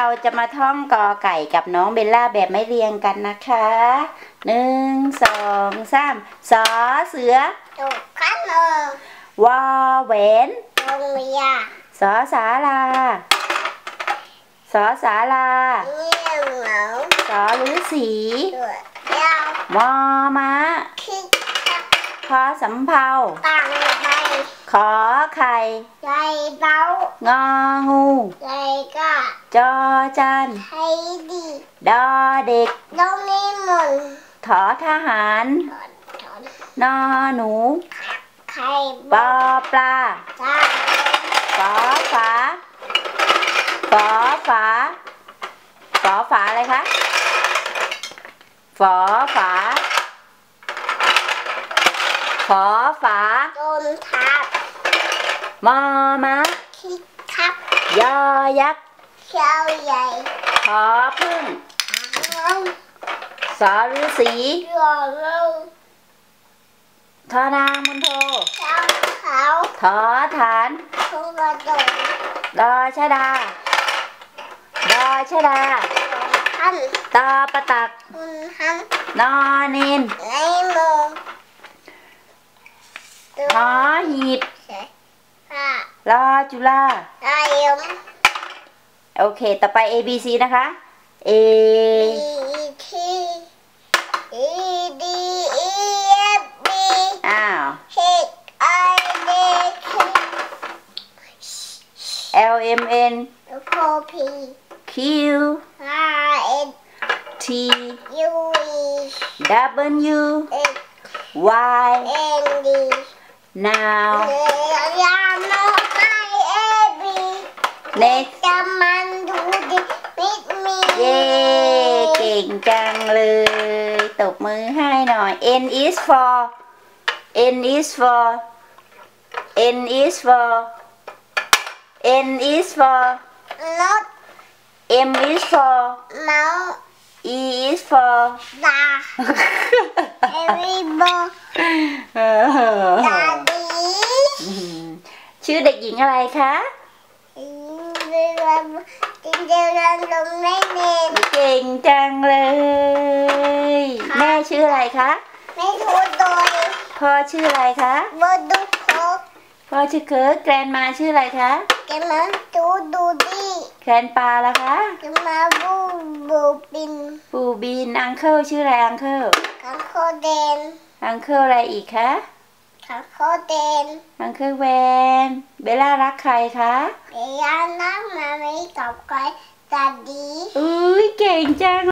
เราจะมาท่องกอไก่กับน้องเบลล่าแบบไม่เรียงกันนะคะหนึ่งสองสามสอเสือถูกคันเออวอแหวนโรงเรียนสอสาลาสอสาลาเงียบเหงาสอฤาษีตัวเยาวมอม้า คิดพอสำเภาตั้งใจขอไข่ใจเบางองูใจก็จอจันให้ดีดอเด็กตรงนี้หมดถอทหารถอนถอนนอหนูใครปบออกปลาจ้าฝอฝาฝอฝาฝอฝาอะไรคะฝอฝา ฝอฝาโดนทับมอมะคิดครับยอยักษ์เช้าใหญ่ขอพึ่งหางสอฤาษีรอเร็วทอนางมุนโทเช้าขาวถอฐานทุ่งกระโดดดอชดาดอชดาทันตอประตักคุณทันนอเนนในมือตัว หอหีบเสผ้ารอจุฬาลายยมโอเค ต่อไป A B C นะคะ A E T E D E F B อ้าว H I J K L M N L P Q R S T U E W X Y N D Nào. Let's Yeah, kiền trang lươi. Tục hai rồi N is for. N is for. N is for. N is for. Not M is for. Mouth E is for. Da M is for Da ชื่อเด็กหญิงอะไรคะเรือจิงเจริญลมไม่เน็ตเก่งจังเลย แม่ชื่ออะไรคะไม่ถูกโดยพ่อชื่ออะไรคะบดูโคกพ่อชื่อเคิร์กแกรนมาชื่ออะไรคะจะมาดูดูดีแกรนปาล่ะคะจะมาบูบูบินปูบีนอังเคิลชื่ออะไรอังเคิลขังโคเดนอังเคิลอะไรอีกคะ ขังโคเดนอังเคิลแวน เบลล่ารักใครคะเบียนักมาไม่กับใครตาดีอุ้ยเก่งจัง